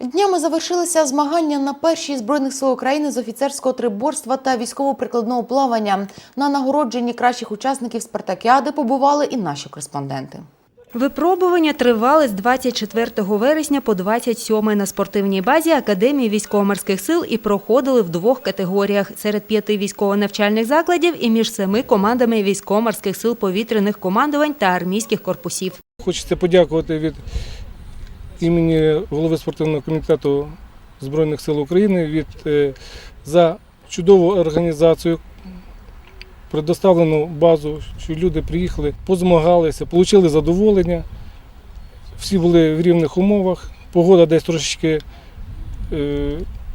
Днями завершилися змагання на першій збройних сил України з офіцерського триборства та військово-прикладного плавання. На нагородженні кращих учасників спартакіади побували і наші кореспонденти. Випробування тривали з 24 вересня по 27 на спортивній базі Академії військово-морських сил і проходили в двох категоріях – серед п'яти військово-навчальних закладів і між семи командами військово-морських сил повітряних командувань та армійських корпусів. Хочеться подякувати від імені голови спортивного комітету Збройних сил України від, е, за чудову організацію, предоставлену базу, що люди приїхали, позмагалися, отримали задоволення. Всі були в рівних умовах. Погода десь трошечки е,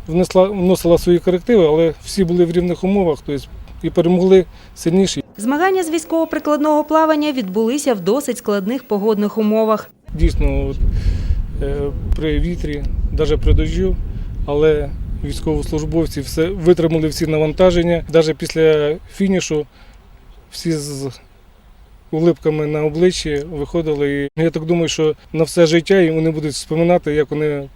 внесла, вносила свої корективи, але всі були в рівних умовах тобто, і перемогли сильніші. Змагання з військово-прикладного плавання відбулися в досить складних погодних умовах. дійсно при вітрі, навіть при дощу, але військовослужбовці все витримали всі навантаження. Навіть після фінішу всі з улипками на обличчі виходили. І я так думаю, що на все життя і вони будуть вспоминати, як вони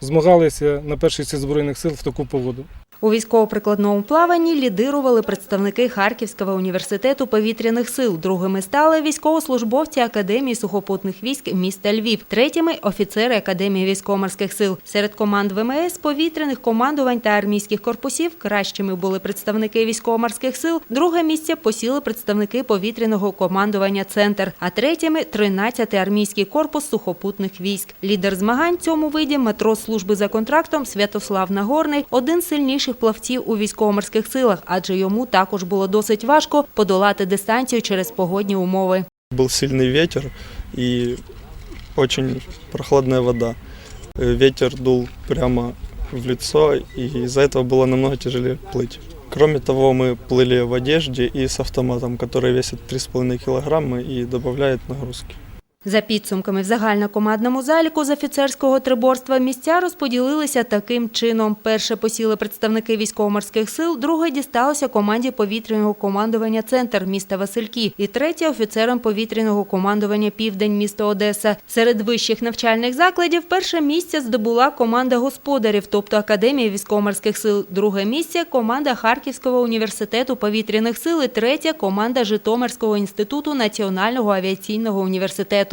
змагалися на першій Збройних сил в таку погоду. У військово-прикладному плаванні лідирували представники Харківського університету повітряних сил. Другими стали військовослужбовці Академії сухопутних військ міста Львів. Третіми – офіцери Академії військово-морських сил. Серед команд ВМС, повітряних командувань та армійських корпусів кращими були представники військово-морських сил. Друге місце посіли представники повітряного командування «Центр», а третіми – 13-й армійський корпус сухопутних військ. Лідер змагань цьому виді матрос служби за контрактом Святослав Нагорний – один з сильніших плавців у військово-морських силах, адже йому також було досить важко подолати дистанцію через погодні умови. Был сильный ветер и очень прохладная вода. Э, Ветер дул прямо в лицо, и из-за этого было намного тяжелее плыть. Кроме того, мы плыли в одежде и с автоматом, который весит 3,5 килограмма и добавляет нагрузки. За підсумками в загальнокомандному заліку з офіцерського триборства місця розподілилися таким чином. Перше посіли представники військово-морських сил, друге дісталося команді повітряного командування «Центр» міста Васильки і третє – офіцерам повітряного командування «Південь» міста Одеса. Серед вищих навчальних закладів перше місце здобула команда господарів, тобто Академія військово-морських сил. Друге місце – команда Харківського університету повітряних сил і третє – команда Житомирського інституту Національного авіаційного університету.